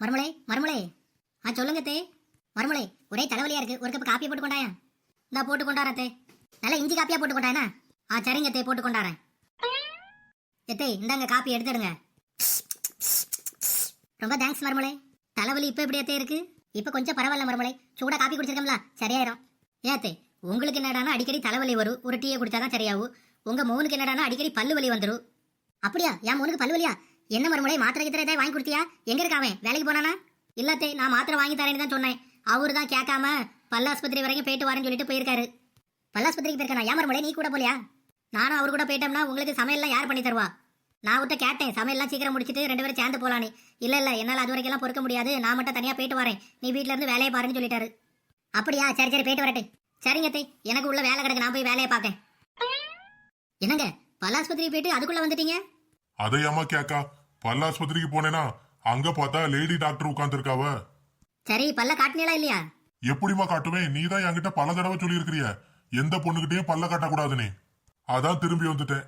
மருமலை மருமலை ஆ சொல்லுங்க தே. மருமலை ஒரே தலைவலியா இருக்கு. ஒரு கப் காப்பியை போட்டு கொண்டாயா இந்தா போட்டு கொண்டாரன் தே. நல்லா இஞ்சி காப்பியா போட்டு கொண்டாயா ஆ சரிங்க தே போட்டு கொண்டாரன் எத்தே இந்தாங்க காப்பி எடுத்துடுங்க. ரொம்ப தேங்க்ஸ் மருமலை தலைவலி இப்போ எப்படி எத்தே இருக்கு? இப்போ கொஞ்சம் பரவாயில்ல மருமலை சூடா காப்பி குடிச்சிருக்கோம்ல சரியாயிரும். ஏத்தே உங்களுக்கு என்னடானா அடிக்கடி தலைவலி வரும். ஒரு டீயை குடிச்சாதான் சரியாகும். உங்க மோனுக்கு என்னடானா அடிக்கடி பல்லு வலி வந்துரும். அப்படியா? என் மோனுக்கு பல்லு வலியா என்ன மறுமுறை மாத்திரை கித்திரை ஏதாவது வாங்கி கொடுத்தியா? எங்க இருக்காவன் வேலைக்கு போனானா? இல்லாத்தே நான் மாத்திரை வாங்கி தரேன்னு தான் சொன்னேன். அவரு தான் கேட்காம பல்லாஸ்பத்திரி வரைக்கும் போயிட்டு வரேன்னு சொல்லிட்டு போயிருக்காரு. பல்லாஸ்பத்திரிக்கு போயிருக்கானா? ஏன் மறுமுறை நீ கூட போலியா? நானும் அவர் கூட போயிட்டோம்னா உங்களுக்கு சமையல்லாம் யார் பண்ணி தருவா? நான் விட்ட கேட்டேன் சமையல்லாம் சீக்கிரம் முடிச்சுட்டு ரெண்டு பேரும் சேர்ந்து போலான்னு. இல்லை இல்லை என்னால அது வரைக்கும் பொறுக்க முடியாது. நான் மட்டும் தனியாக போயிட்டு வரேன். நீ வீட்ல இருந்து வேலையை பாருன்னு சொல்லிட்டாரு. அப்படியா? சரி சரி போயிட்டு வரட்டு. சரிங்க தே எனக்கு உள்ள வேலை கிடக்கு. நான் போய் வேலையை பார்க்கேன். என்னங்க? பல்லாஸ்பத்திரி போயிட்டு அதுக்குள்ள வந்துட்டீங்க? அதையாமா கேக்கா. பல்லாஸ்பத்திரிக்கு போனேனா அங்க பார்த்தா லேடி டாக்டர் உட்காந்துருக்காவ சரி பல்ல காட்டினீங்களா இல்லையா? எப்படிமா காட்டுவேன்? நீ தான் என்கிட்ட பல தடவை சொல்லியிருக்கிறிய. எந்த பொண்ணுகிட்டயும் பல்ல காட்டக்கூடாதுன்னு அதான் திரும்பி வந்துட்டேன்.